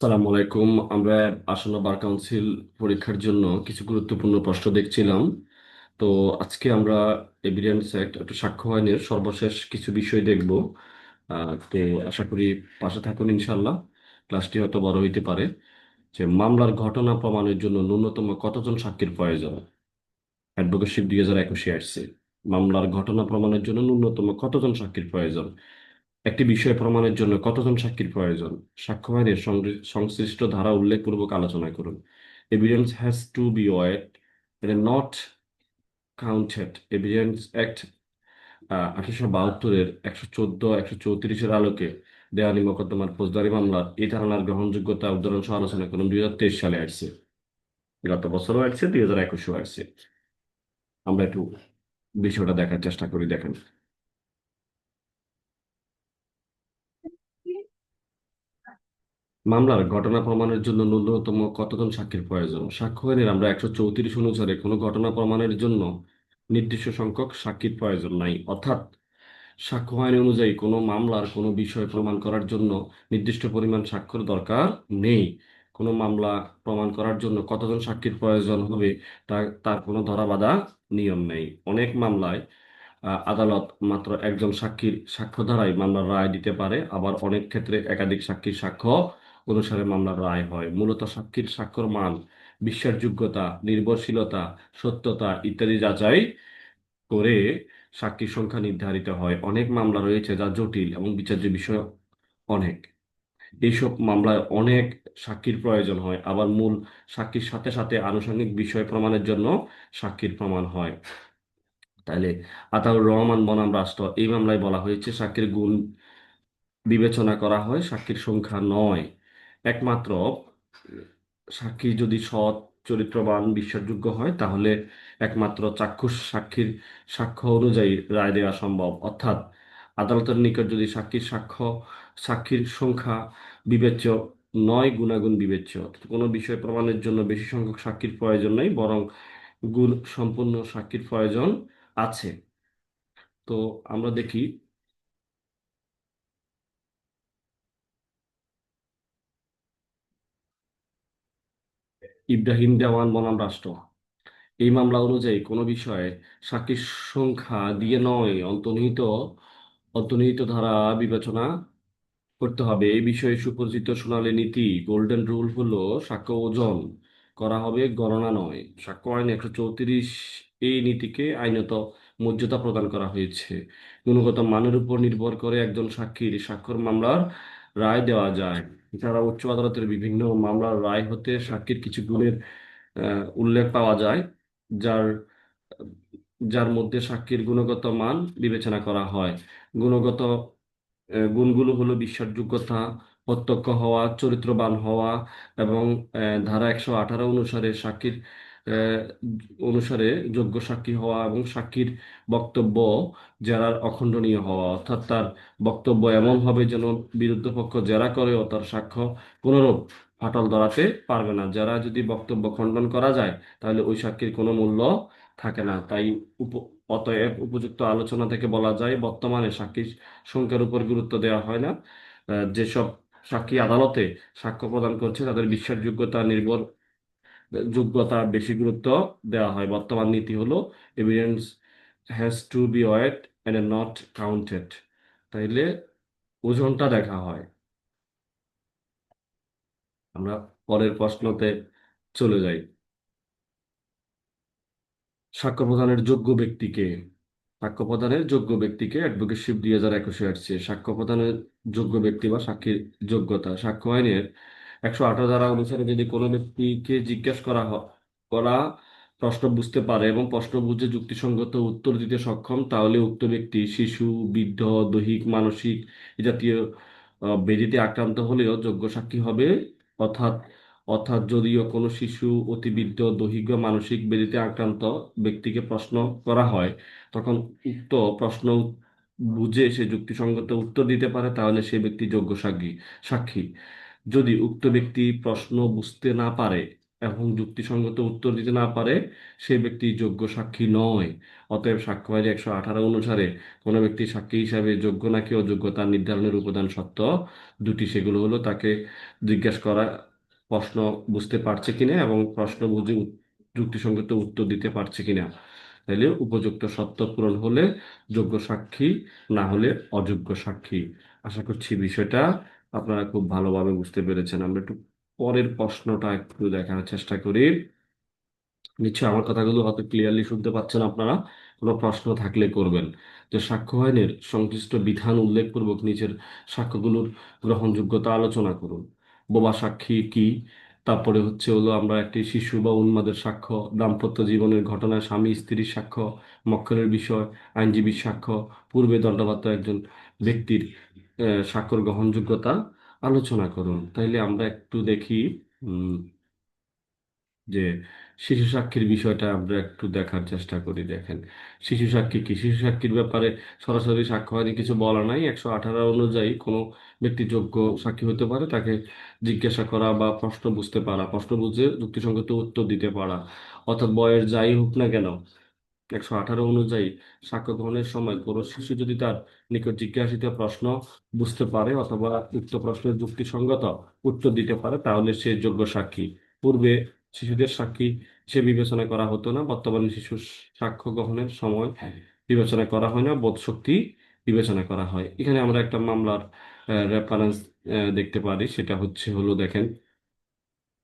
সালাম আলাইকুম। আমরা আসন্ন বার কাউন্সিল পরীক্ষার জন্য কিছু গুরুত্বপূর্ণ প্রশ্ন দেখছিলাম। তো আজকে আমরা এভিডেন্স অ্যাক্ট একটু সাক্ষ্য আইনের সর্বশেষ কিছু বিষয় দেখব। তো আশা করি পাশে থাকুন ইনশাল্লাহ ক্লাসটি হয়তো বড় হইতে পারে। যে মামলার ঘটনা প্রমাণের জন্য ন্যূনতম কতজন সাক্ষীর প্রয়োজন? অ্যাডভোকেটশিপ দুই হাজার একুশে আসছে। মামলার ঘটনা প্রমাণের জন্য ন্যূনতম কতজন সাক্ষীর প্রয়োজন? একটি বিষয় প্রমাণের জন্য কতজন সাক্ষীর প্রয়োজন? সাক্ষ্য আইনের সংশ্লিষ্ট ধারা উল্লেখপূর্বক আলোচনা করুন। Evidence has to be weight not counted evidence act আঠারোশো বাহাত্তরের একশো চোদ্দ, একশো চৌত্রিশের আলোকে দেওয়ানি মোকদ্দমার ফৌজদারি মামলার এই ধারণার গ্রহণযোগ্যতা উদাহরণ সহ আলোচনা করুন। দুই হাজার তেইশ সালে আসছে। গত বছরও আসছে, দুই হাজার একুশেও আসছে। আমরা একটু বিষয়টা দেখার চেষ্টা করি, দেখেন। মামলার ঘটনা প্রমাণের জন্য ন্যূনতম কতজন সাক্ষীর প্রয়োজন? সাক্ষ্য আইনের আমরা একশো চৌত্রিশ অনুসারে কোনো ঘটনা প্রমাণের জন্য নির্দিষ্ট সংখ্যক সাক্ষীর প্রয়োজন নাই। অর্থাৎ সাক্ষ্য আইন অনুযায়ী কোনো মামলার কোনো বিষয় প্রমাণ করার জন্য নির্দিষ্ট পরিমাণ সাক্ষ্যর দরকার নেই। কোনো মামলা প্রমাণ করার জন্য কতজন সাক্ষীর প্রয়োজন হবে তা, তার কোনো ধরাবাঁধা নিয়ম নেই। অনেক মামলায় আদালত মাত্র একজন সাক্ষীর সাক্ষ্য দ্বারাই মামলার রায় দিতে পারে, আবার অনেক ক্ষেত্রে একাধিক সাক্ষীর সাক্ষ্য অনুসারে মামলার রায় হয়। মূলত সাক্ষীর সাক্ষ্যর মান, বিশ্বাসযোগ্যতা, নির্ভরশীলতা, সত্যতা ইত্যাদি যাচাই করে সাক্ষীর সংখ্যা নির্ধারিত হয়। অনেক মামলা রয়েছে যা জটিল এবং বিচার্য বিষয় অনেক। এইসব মামলায় অনেক সাক্ষীর প্রয়োজন হয়, আবার মূল সাক্ষীর সাথে সাথে আনুষঙ্গিক বিষয় প্রমাণের জন্য সাক্ষীর প্রমাণ হয়। তাহলে আতাউর রহমান বনাম রাষ্ট্র, এই মামলায় বলা হয়েছে সাক্ষীর গুণ বিবেচনা করা হয়, সাক্ষীর সংখ্যা নয়। একমাত্র সাক্ষী যদি সৎ, চরিত্রবান, বিশ্বাসযোগ্য হয়, তাহলে একমাত্র চাক্ষুষ সাক্ষীর সাক্ষ্য অনুযায়ী রায় দেওয়া সম্ভব। অর্থাৎ আদালতের নিকট যদি সাক্ষীর সাক্ষ্য, সাক্ষীর সংখ্যা বিবেচ্য নয় গুণাগুণ বিবেচ্য কোনো বিষয় প্রমাণের জন্য বেশি সংখ্যক সাক্ষীর প্রয়োজন নেই, বরং গুণ সম্পূর্ণ সাক্ষীর প্রয়োজন আছে। তো আমরা দেখি ইব্রাহিম দেওয়ান বনাম রাষ্ট্র। এই মামলা অনুযায়ী কোনো বিষয়ে সাক্ষীর সংখ্যা দিয়ে নয়, অন্তর্নিহিত অন্তর্নিহিত ধারা বিবেচনা করতে হবে। এই বিষয়ে সুপরিচিত সোনালী নীতি, গোল্ডেন রুল হলো সাক্ষ্য ওজন, করা হবে গণনা নয়। সাক্ষ্য আইন একশো চৌত্রিশ এই নীতিকে আইনত মর্যাদা প্রদান করা হয়েছে। গুণগত মানের উপর নির্ভর করে একজন সাক্ষীর স্বাক্ষর মামলার রায় দেওয়া যায়। এছাড়া উচ্চ আদালতের বিভিন্ন মামলার রায় হতে সাক্ষীর কিছু গুণের উল্লেখ পাওয়া যায়, যার যার মধ্যে সাক্ষীর গুণগত মান বিবেচনা করা হয়। গুণগত গুণগুলো হলো বিশ্বাসযোগ্যতা, প্রত্যক্ষ হওয়া, চরিত্রবান হওয়া এবং ধারা একশো আঠারো অনুসারে সাক্ষীর অনুসারে যোগ্য সাক্ষী হওয়া এবং সাক্ষীর বক্তব্য জেরার অখণ্ডনীয় হওয়া, অর্থাৎ তার বক্তব্য এমন হবে যেন বিরুদ্ধ পক্ষ জেরা করেও তার সাক্ষ্য কোনোরূপ ফাটল ধরাতে পারবে না। যারা যদি বক্তব্য খণ্ডন করা যায়, তাহলে ওই সাক্ষীর কোনো মূল্য থাকে না। তাই উপ, অতএব উপযুক্ত আলোচনা থেকে বলা যায়, বর্তমানে সাক্ষীর সংখ্যার উপর গুরুত্ব দেওয়া হয় না। যেসব সাক্ষী আদালতে সাক্ষ্য প্রদান করছে, তাদের বিশ্বাসযোগ্যতা, নির্ভর যোগ্যতা বেশি গুরুত্ব দেওয়া হয়। বর্তমান নীতি হলো evidence has to be weight and not counted তাইলে ওজনটা দেখা হয়। আমরা পরের প্রশ্নতে চলে যাই। সাক্ষ্য প্রদানের যোগ্য ব্যক্তিকে সাক্ষ্য প্রদানের যোগ্য ব্যক্তিকে অ্যাডভোকেটশিপ দুই হাজার একুশে আসছে। সাক্ষ্য প্রদানের যোগ্য ব্যক্তি বা সাক্ষীর যোগ্যতা, সাক্ষ্য আইনের একশো আঠারো ধারা অনুসারে যদি কোনো ব্যক্তিকে জিজ্ঞেস করা করা প্রশ্ন বুঝতে পারে এবং প্রশ্ন বুঝে যুক্তিসঙ্গত উত্তর দিতে সক্ষম, তাহলে উক্ত ব্যক্তি শিশু, বৃদ্ধ, দৈহিক, মানসিক জাতীয় ব্যাধিতে আক্রান্ত হলেও যোগ্য সাক্ষী হবে। অর্থাৎ অর্থাৎ যদিও কোনো শিশু অতিবৃদ্ধ দৈহিক বা মানসিক ব্যাধিতে আক্রান্ত ব্যক্তিকে প্রশ্ন করা হয়, তখন উক্ত প্রশ্ন বুঝে সে যুক্তিসঙ্গত উত্তর দিতে পারে, তাহলে সে ব্যক্তি যোগ্য সাক্ষী সাক্ষী। যদি উক্ত ব্যক্তি প্রশ্ন বুঝতে না পারে এবং যুক্তিসঙ্গত উত্তর দিতে না পারে, সে ব্যক্তি যোগ্য সাক্ষী নয়। অতএব সাক্ষ্য আইন একশো আঠারো অনুসারে কোনো ব্যক্তি সাক্ষী হিসাবে যোগ্য নাকি অযোগ্য তার নির্ধারণের উপাদান সত্য। দুটি সেগুলো হলো তাকে জিজ্ঞাসা করা, প্রশ্ন বুঝতে পারছে কিনা এবং প্রশ্ন বুঝে যুক্তিসঙ্গত উত্তর দিতে পারছে কিনা। তাইলে উপযুক্ত সত্য পূরণ হলে যোগ্য সাক্ষী, না হলে অযোগ্য সাক্ষী। আশা করছি বিষয়টা আপনারা খুব ভালোভাবে বুঝতে পেরেছেন। আমরা একটু পরের প্রশ্নটা একটু দেখার চেষ্টা করি। নিশ্চয়ই আমার কথাগুলো হয়তো ক্লিয়ারলি শুনতে পাচ্ছেন আপনারা। কোনো প্রশ্ন থাকলে করবেন। তো সাক্ষ্য আইনের সংশ্লিষ্ট বিধান উল্লেখপূর্বক নিচের সাক্ষ্যগুলোর গ্রহণযোগ্যতা আলোচনা করুন। বোবা সাক্ষী কি? তারপরে হচ্ছে হলো আমরা একটি শিশু বা উন্মাদের সাক্ষ্য, দাম্পত্য জীবনের ঘটনায় স্বামী, স্ত্রীর সাক্ষ্য, মক্কেলের বিষয়, আইনজীবীর সাক্ষ্য, পূর্বে দণ্ডপ্রাপ্ত একজন ব্যক্তির সাক্ষ্যর গ্রহণযোগ্যতা আলোচনা করুন। তাইলে আমরা একটু দেখি যে শিশু সাক্ষীর বিষয়টা আমরা একটু দেখার চেষ্টা করি, দেখেন। শিশু সাক্ষী কি? শিশু সাক্ষীর ব্যাপারে সরাসরি সাক্ষ্য হয়নি কিছু বলা নাই। একশো আঠারো অনুযায়ী কোনো ব্যক্তি যোগ্য সাক্ষী হতে পারে, তাকে জিজ্ঞাসা করা বা প্রশ্ন বুঝতে পারা, প্রশ্ন বুঝে যুক্তিসঙ্গত উত্তর দিতে পারা। অর্থাৎ বয়স যাই হোক না কেন একশো আঠারো অনুযায়ী সাক্ষ্য গ্রহণের সময় কোনো শিশু যদি তার নিকট জিজ্ঞাসিত প্রশ্ন বুঝতে পারে অথবা উক্ত প্রশ্নের যুক্তিসঙ্গত উত্তর দিতে পারে তাহলে সে যোগ্য সাক্ষী। পূর্বে শিশুদের সাক্ষী সে বিবেচনা করা হতো না বর্তমানে শিশুর সাক্ষ্য গ্রহণের সময় বিবেচনা করা হয় না বোধশক্তি বিবেচনা করা হয়। এখানে আমরা একটা মামলার রেফারেন্স দেখতে পারি সেটা হচ্ছে হলো দেখেন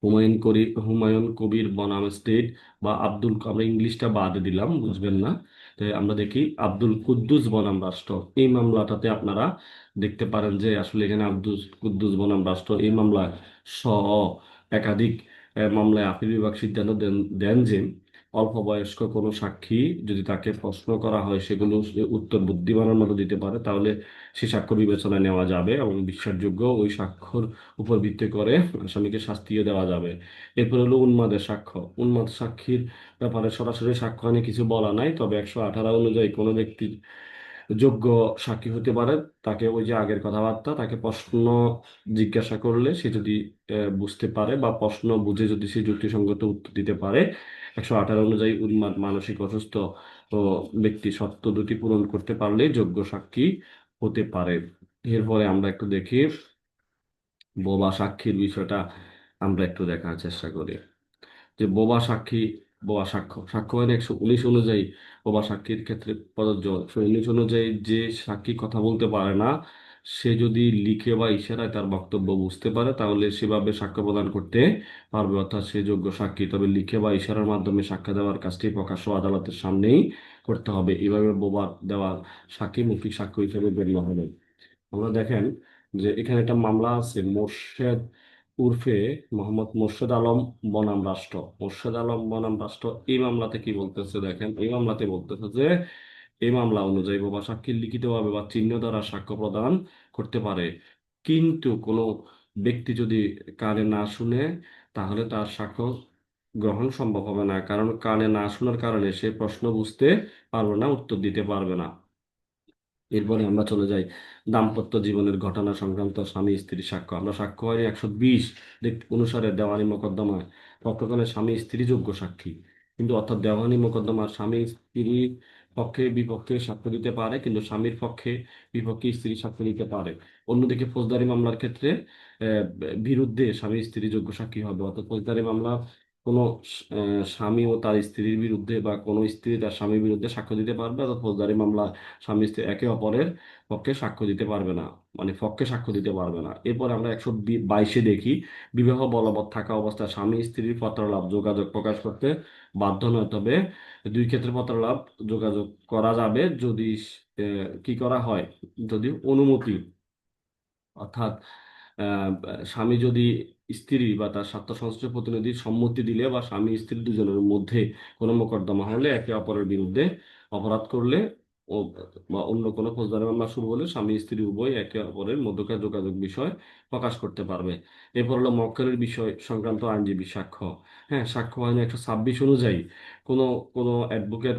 হুমায়ুন করি, হুমায়ুন কবির বনাম স্টেট বা আব্দুল, আমরা ইংলিশটা বাদ দিলাম, বুঝবেন না। তাই আমরা দেখি আব্দুল কুদ্দুস বনাম রাষ্ট্র। এই মামলাটাতে আপনারা দেখতে পারেন যে আসলে এখানে আব্দুল কুদ্দুস বনাম রাষ্ট্র এই মামলায় স একাধিক মামলায় আপিল বিভাগ সিদ্ধান্ত দেন দেন যে অল্প বয়স্ক কোনো সাক্ষী যদি তাকে প্রশ্ন করা হয়, সেগুলো উত্তর বুদ্ধিমানের মতো দিতে পারে, তাহলে সে সাক্ষ্য বিবেচনায় নেওয়া যাবে এবং বিশ্বাসযোগ্য ওই সাক্ষর উপর ভিত্তি করে আসামিকে শাস্তিও দেওয়া যাবে। এরপর হলো উন্মাদের সাক্ষ্য উন্মাদ সাক্ষীর ব্যাপারে সরাসরি সাক্ষ্য আনে কিছু বলা নাই, তবে একশো আঠারো অনুযায়ী কোনো ব্যক্তির যোগ্য সাক্ষী হতে পারে। তাকে ওই যে আগের কথাবার্তা, তাকে প্রশ্ন জিজ্ঞাসা করলে সে যদি বুঝতে পারে বা প্রশ্ন বুঝে যদি সে যুক্তিসঙ্গত উত্তর দিতে পারে, একশো আঠারো অনুযায়ী উন্মাদ, মানসিক অসুস্থ ব্যক্তি সত্য দুটি পূরণ করতে পারলে যোগ্য সাক্ষী হতে পারে। এরপরে আমরা একটু দেখি, বোবা সাক্ষীর বিষয়টা আমরা একটু দেখার চেষ্টা করি। যে বোবা সাক্ষী বোবা সাক্ষ্য। সাক্ষ্য আইন একশো উনিশ অনুযায়ী বোবা সাক্ষীর ক্ষেত্রে প্রযোজ্য। একশো উনিশ অনুযায়ী যে সাক্ষী কথা বলতে পারে না, সে যদি লিখে বা ইশারায় তার বক্তব্য বুঝতে পারে, তাহলে সেভাবে সাক্ষ্য প্রদান করতে পারবে। অর্থাৎ সে যোগ্য সাক্ষী। তবে লিখে বা ইশারার মাধ্যমে সাক্ষ্য দেওয়ার কাজটি প্রকাশ্য আদালতের সামনেই করতে হবে। এভাবে বোবা দেওয়া সাক্ষী মৌখিক সাক্ষ্য হিসেবে গণ্য হবে। আমরা দেখেন যে এখানে একটা মামলা আছে, মোর্শেদ উর্ফে মোহাম্মদ মোর্শেদ আলম বনাম রাষ্ট্র। মোর্শেদ আলম বনাম রাষ্ট্র এই মামলাতে কি বলতেছে দেখেন? এই মামলাতে বলতেছে যে, এই মামলা অনুযায়ী বাবা সাক্ষী লিখিতভাবে বা চিহ্ন দ্বারা সাক্ষ্য প্রদান করতে পারে। কিন্তু কোনো ব্যক্তি যদি কানে না শুনে, তাহলে তার সাক্ষ্য গ্রহণ সম্ভব হবে না। কারণ কানে না শোনার কারণে সে প্রশ্ন বুঝতে পারবে না, উত্তর দিতে পারবে না। এরপরে আমরা চলে যাই। দাম্পত্য জীবনের ঘটনা সংক্রান্ত স্বামী স্ত্রীর সাক্ষ্য। আমরা সাক্ষ্য হয় একশো বিশ অনুসারে দেওয়ানি মোকদ্দমায়। পক্ষগণের স্বামী স্ত্রী যোগ্য সাক্ষী। কিন্তু অর্থাৎ দেওয়ানি মোকদ্দমার স্বামী স্ত্রীর পক্ষে বিপক্ষে সাক্ষ্য দিতে পারে, কিন্তু স্বামীর পক্ষে বিপক্ষে স্ত্রী সাক্ষ্য দিতে পারে। অন্যদিকে ফৌজদারি মামলার ক্ষেত্রে বিরুদ্ধে স্বামী স্ত্রী যোগ্য সাক্ষী হবে। অর্থাৎ ফৌজদারি মামলা কোনো স্বামী ও তার স্ত্রীর বিরুদ্ধে বা কোনো স্ত্রী তার স্বামীর বিরুদ্ধে সাক্ষ্য দিতে পারবে অর্থাৎ ফৌজদারি মামলা স্বামী স্ত্রী একে অপরের পক্ষে সাক্ষ্য দিতে পারবে না? মানে পক্ষে সাক্ষ্য দিতে পারবে না। এরপর আমরা একশো বাইশে দেখি, বিবাহ বলবৎ থাকা অবস্থায় স্বামী স্ত্রীর পত্রলাভ, যোগাযোগ প্রকাশ করতে বাধ্য নয়। তবে দুই ক্ষেত্রে পত্রলাভ, যোগাযোগ করা যাবে যদি কি করা হয়? যদি অনুমতি, অর্থাৎ স্বামী যদি স্ত্রী বা তার স্বার্থ সংশ্লিষ্ট প্রতিনিধির সম্মতি দিলে বা স্বামী স্ত্রী দুজনের মধ্যে কোনো মোকদ্দমা হলে একে অপরের বিরুদ্ধে অপরাধ করলে ও বা অন্য কোনো ফৌজদারি মামলা শুরু হলে স্বামী স্ত্রী উভয় একে অপরের মধ্যকার যোগাযোগ বিষয় প্রকাশ করতে পারবে। এরপর হলো মক্কেলের বিষয় সংক্রান্ত আইনজীবী সাক্ষ্য। হ্যাঁ সাক্ষ্য আইন একশো ছাব্বিশ অনুযায়ী কোনো কোনো অ্যাডভোকেট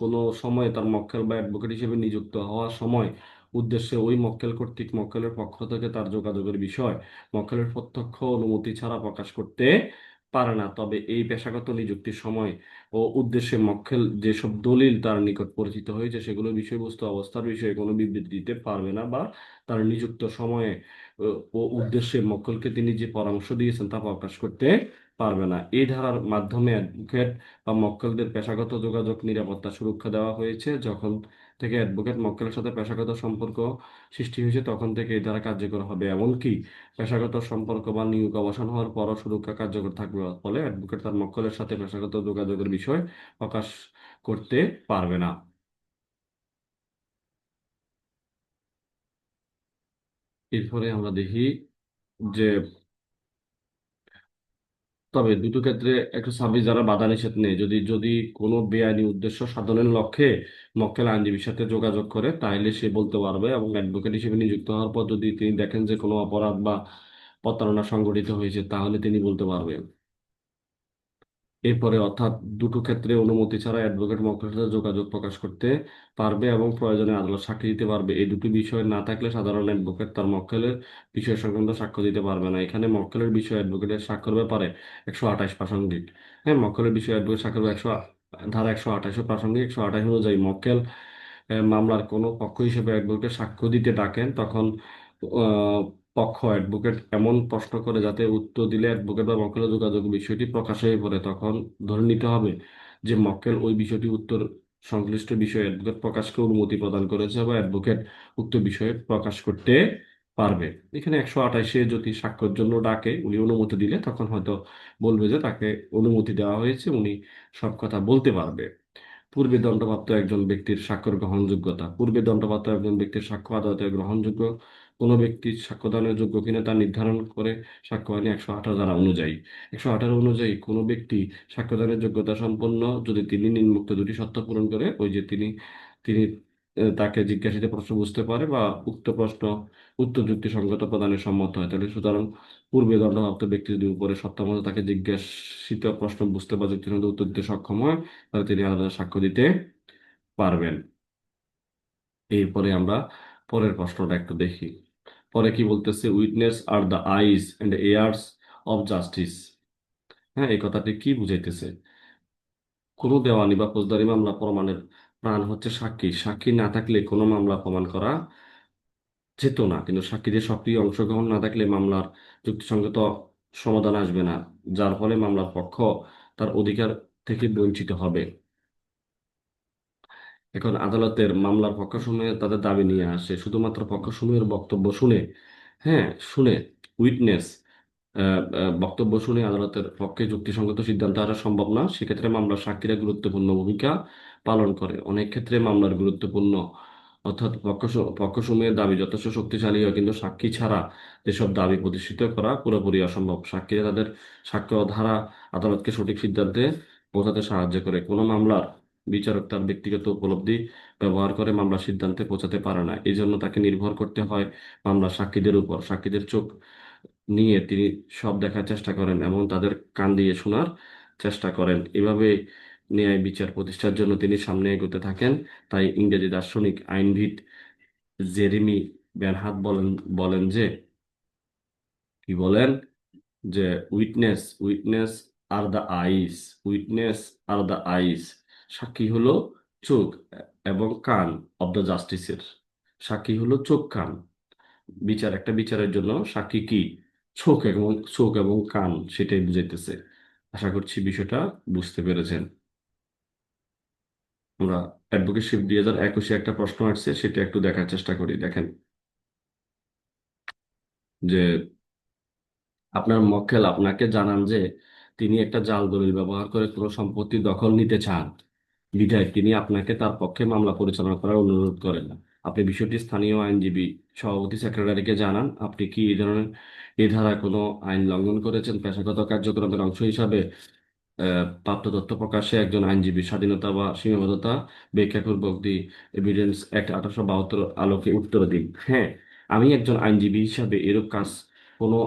কোনো সময় তার মক্কেল বা অ্যাডভোকেট হিসেবে নিযুক্ত হওয়ার সময় উদ্দেশ্যে ওই মক্কেল কর্তৃক মক্কেলের পক্ষ থেকে তার যোগাযোগের বিষয় মক্কেলের প্রত্যক্ষ অনুমতি ছাড়া প্রকাশ করতে পারে না। তবে এই পেশাগত নিযুক্তির সময় ও উদ্দেশ্যে মক্কেল যেসব দলিল তার নিকট পরিচিত হয়েছে সেগুলো বিষয়বস্তু, অবস্থার বিষয়ে কোনো বিবৃতি দিতে পারবে না বা তার নিযুক্ত সময়ে ও উদ্দেশ্যে মক্কেলকে তিনি যে পরামর্শ দিয়েছেন তা প্রকাশ করতে পারবে না। এই ধারার মাধ্যমে অ্যাডভোকেট বা মক্কেলদের পেশাগত যোগাযোগ, নিরাপত্তা সুরক্ষা দেওয়া হয়েছে। যখন থেকে অ্যাডভোকেট মক্কেলের সাথে পেশাগত সম্পর্ক সৃষ্টি হয়েছে, তখন থেকে এই ধারা কার্যকর হবে। এমনকি পেশাগত সম্পর্ক বা নিয়োগ অবসান হওয়ার পরও সুরক্ষা কার্যকর থাকবে। ফলে অ্যাডভোকেট তার মক্কেলের সাথে পেশাগত যোগাযোগের বিষয় প্রকাশ করতে পারবে না। এরপরে আমরা দেখি যে তবে দুটো ক্ষেত্রে একটা সার্ভিস যারা বাধা নিষেধ নেই। যদি যদি কোনো বেআইনি উদ্দেশ্য সাধনের লক্ষ্যে মক্কেল আইনজীবীর সাথে যোগাযোগ করে তাহলে সে বলতে পারবে এবং অ্যাডভোকেট হিসেবে নিযুক্ত হওয়ার পর যদি তিনি দেখেন যে কোনো অপরাধ বা প্রতারণা সংঘটিত হয়েছে, তাহলে তিনি বলতে পারবেন এরপরে অর্থাৎ দুটো ক্ষেত্রে অনুমতি ছাড়া অ্যাডভোকেট মক্কেলের সাথে যোগাযোগ প্রকাশ করতে পারবে এবং প্রয়োজনে আদালত সাক্ষী দিতে পারবে। এই দুটি বিষয় না থাকলে সাধারণ অ্যাডভোকেট তার মক্কেলের বিষয় সংক্রান্ত সাক্ষ্য দিতে পারবে না। এখানে মক্কেলের বিষয় অ্যাডভোকেটের স্বাক্ষর ব্যাপারে একশো আঠাশ প্রাসঙ্গিক। হ্যাঁ মক্কেলের বিষয় অ্যাডভোকেট স্বাক্ষর একশো ধারা একশো আঠাশে প্রাসঙ্গিক, একশো আঠাশ অনুযায়ী মক্কেল মামলার কোনো পক্ষ হিসেবে অ্যাডভোকেট সাক্ষ্য দিতে ডাকেন, তখন পক্ষ অ্যাডভোকেট এমন প্রশ্ন করে যাতে উত্তর দিলে অ্যাডভোকেট বা মক্কেলের যোগাযোগ বিষয়টি প্রকাশ হয়ে পড়ে, তখন ধরে নিতে হবে যে মক্কেল ওই বিষয়টি উত্তর সংশ্লিষ্ট বিষয়ে অ্যাডভোকেট প্রকাশকে অনুমতি প্রদান করেছে বা অ্যাডভোকেট উক্ত বিষয়ে প্রকাশ করতে পারবে। এখানে একশো আঠাশে যদি সাক্ষ্যের জন্য ডাকে, উনি অনুমতি দিলে তখন হয়তো বলবে যে তাকে অনুমতি দেওয়া হয়েছে, উনি সব কথা বলতে পারবে। পূর্বে দণ্ডপ্রাপ্ত একজন ব্যক্তির স্বাক্ষর গ্রহণযোগ্যতা। পূর্বে দণ্ডপ্রাপ্ত একজন ব্যক্তির সাক্ষ্য আদালতে গ্রহণযোগ্য কোনো ব্যক্তি সাক্ষ্যদানের যোগ্য কিনা তা নির্ধারণ করে সাক্ষ্য আইন একশো আঠারো ধারা অনুযায়ী। একশো আঠারো অনুযায়ী কোনো ব্যক্তি সাক্ষ্যদানের যোগ্যতা সম্পন্ন যদি তিনি নিম্নোক্ত দুটি শর্ত পূরণ করে, ওই যে তিনি তিনি তাকে জিজ্ঞাসিত প্রশ্ন বুঝতে পারে বা উক্ত প্রশ্ন উত্তর যুক্তিসঙ্গত প্রদানে সম্মত হয়। তাহলে সুতরাং পূর্বে দণ্ডপ্রাপ্ত ব্যক্তি যদি উপরে সত্তামতো তাকে জিজ্ঞাসিত প্রশ্ন বুঝতে বা যুক্তিসঙ্গত উত্তর দিতে সক্ষম হয়, তাহলে তিনি আলাদা সাক্ষ্য দিতে পারবেন। এরপরে আমরা পরের প্রশ্নটা একটু দেখি। পরে কি বলতেছে witness are the eyes and ears of justice হ্যাঁ এই কথাটি কি বুঝাইতেছে? কোনো দেওয়ানি বা ফৌজদারি মামলা প্রমাণের প্রাণ হচ্ছে সাক্ষী। সাক্ষী না থাকলে কোনো মামলা প্রমাণ করা যেত না। কিন্তু সাক্ষীদের সক্রিয় অংশগ্রহণ না থাকলে মামলার যুক্তিসঙ্গত সমাধান আসবে না, যার ফলে মামলার পক্ষ তার অধিকার থেকে বঞ্চিত হবে। এখন আদালতের মামলার পক্ষসমূহে তাদের দাবি নিয়ে আসে। শুধুমাত্র পক্ষসমূহের বক্তব্য শুনে হ্যাঁ শুনে, উইটনেস বক্তব্য শুনে আদালতের পক্ষে যুক্তিসঙ্গত সিদ্ধান্ত আসা সম্ভব না। সেক্ষেত্রে মামলার সাক্ষীরা গুরুত্বপূর্ণ ভূমিকা পালন করে। অনেক ক্ষেত্রে মামলার গুরুত্বপূর্ণ, অর্থাৎ পক্ষ পক্ষসমূহের দাবি যথেষ্ট শক্তিশালী হয়, কিন্তু সাক্ষী ছাড়া এসব দাবি প্রতিষ্ঠিত করা পুরোপুরি অসম্ভব। সাক্ষীরা তাদের সাক্ষ্য ধারা আদালতকে সঠিক সিদ্ধান্তে পৌঁছাতে সাহায্য করে। কোনো মামলার বিচারক তার ব্যক্তিগত উপলব্ধি ব্যবহার করে মামলার সিদ্ধান্তে পৌঁছাতে পারে না। এই জন্য তাকে নির্ভর করতে হয় মামলার সাক্ষীদের উপর। সাক্ষীদের চোখ নিয়ে তিনি সব দেখার চেষ্টা করেন এবং তাদের কান দিয়ে শোনার চেষ্টা করেন। এভাবে ন্যায় বিচার প্রতিষ্ঠার জন্য তিনি সামনে এগোতে থাকেন। তাই ইংরেজি দার্শনিক আইনবিদ জেরেমি ব্যানহাত বলেন বলেন যে, কি বলেন? যে, witness witness are the eyes, witness are the eyes. সাক্ষী হলো চোখ এবং কান অব দ্য জাস্টিসের সাক্ষী হলো চোখ, কান। বিচার, একটা বিচারের জন্য সাক্ষী কি? চোখ এবং চোখ এবং কান, সেটাই বুঝাইতেছে। আশা করছি বিষয়টা বুঝতে পেরেছেন। আমরা অ্যাডভোকেটশিপ দুই হাজার একুশে একটা প্রশ্ন আসছে, সেটা একটু দেখার চেষ্টা করি, দেখেন। যে, আপনার মক্কেল আপনাকে জানান যে, তিনি একটা জাল দলিল ব্যবহার করে কোনো সম্পত্তি দখল নিতে চান। বিধায় তিনি আপনাকে তার পক্ষে মামলা পরিচালনা করার অনুরোধ করেন আপনি বিষয়টি স্থানীয় আইনজীবী সভাপতি সেক্রেটারিকে জানান। আপনি কি এই ধরনের এই ধারায় কোনো আইন লঙ্ঘন করেছেন? পেশাগত কার্যক্রমের অংশ হিসাবে প্রাপ্ত তথ্য প্রকাশে একজন আইনজীবী স্বাধীনতা বা সীমাবদ্ধতা ব্যাখ্যাপূর্বক দি এভিডেন্স অ্যাক্ট আঠারোশো বাহাত্তর আলোকে উত্তর দিন। হ্যাঁ আমি একজন আইনজীবী হিসাবে এরূপ কাজ কোনো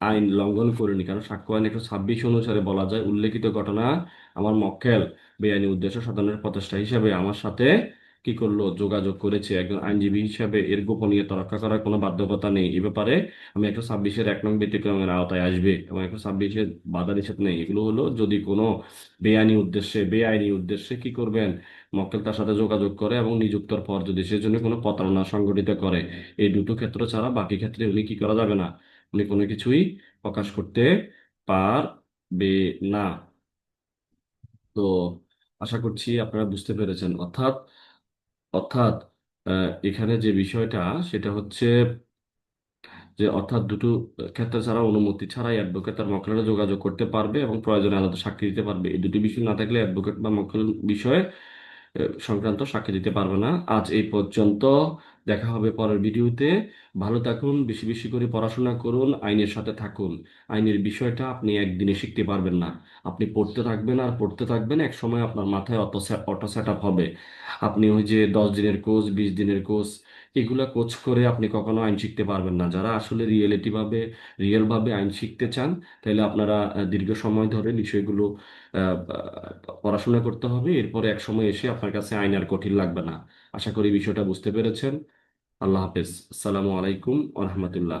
আইন লঙ্ঘন করিনি। কারণ সাক্ষ্য আইন একশো ছাব্বিশ অনুসারে বলা যায়, উল্লেখিত ঘটনা আমার মক্কেল বেআইনি উদ্দেশ্য সাধনের প্রচেষ্টা হিসাবে আমার সাথে কি করল? যোগাযোগ করেছে। একজন আইনজীবী হিসাবে এর গোপনীয়তা রক্ষা করার কোনো বাধ্যকতা নেই। এ ব্যাপারে আমি একশো ছাব্বিশের এক নং ব্যতিক্রমের আওতায় আসবে এবং একশো ছাব্বিশের বাধা নিষেধ নেই। এগুলো হলো, যদি কোনো বেআইনি উদ্দেশ্যে বেআইনি উদ্দেশ্যে কি করবেন? মক্কেল তার সাথে যোগাযোগ করে এবং নিযুক্তর পর যদি সেজন্য কোনো প্রতারণা সংঘটিত করে, এই দুটো ক্ষেত্র ছাড়া বাকি ক্ষেত্রে উনি কি করা যাবে না? উনি কোনো কিছুই প্রকাশ করতে পারবে না। তো আশা করছি আপনারা বুঝতে পেরেছেন। অর্থাৎ অর্থাৎ এখানে যে বিষয়টা, সেটা হচ্ছে যে অর্থাৎ দুটো ক্ষেত্রে ছাড়া, অনুমতি ছাড়াই অ্যাডভোকেট তার মক্কেলের যোগাযোগ করতে পারবে এবং প্রয়োজনে আলাদা সাক্ষী দিতে পারবে। এই দুটি বিষয় না থাকলে অ্যাডভোকেট বা মক্কেল বিষয়ে সংক্রান্ত সাক্ষী দিতে পারবে না। আজ এই পর্যন্ত দেখা হবে পরের ভিডিওতে। ভালো থাকুন, বেশি বেশি করে পড়াশোনা করুন, আইনের সাথে থাকুন। আইনের বিষয়টা আপনি একদিনে শিখতে পারবেন না। আপনি পড়তে থাকবেন আর পড়তে থাকবেন এক সময় আপনার মাথায় অটো অটো সেট আপ হবে। আপনি ওই যে দশ দিনের কোর্স, বিশ দিনের কোর্স, এগুলা কোচ করে আপনি কখনো আইন শিখতে পারবেন না। যারা আসলে রিয়েলিটিভাবে রিয়েলভাবে আইন শিখতে চান তাহলে আপনারা দীর্ঘ সময় ধরে বিষয়গুলো পড়াশোনা করতে হবে। এরপরে এক সময় এসে আপনার কাছে আইন আর কঠিন লাগবে না। আশা করি বিষয়টা বুঝতে পেরেছেন। আল্লাহ হাফেজ। আসসালামু আলাইকুম ওরহমতুল্লাহ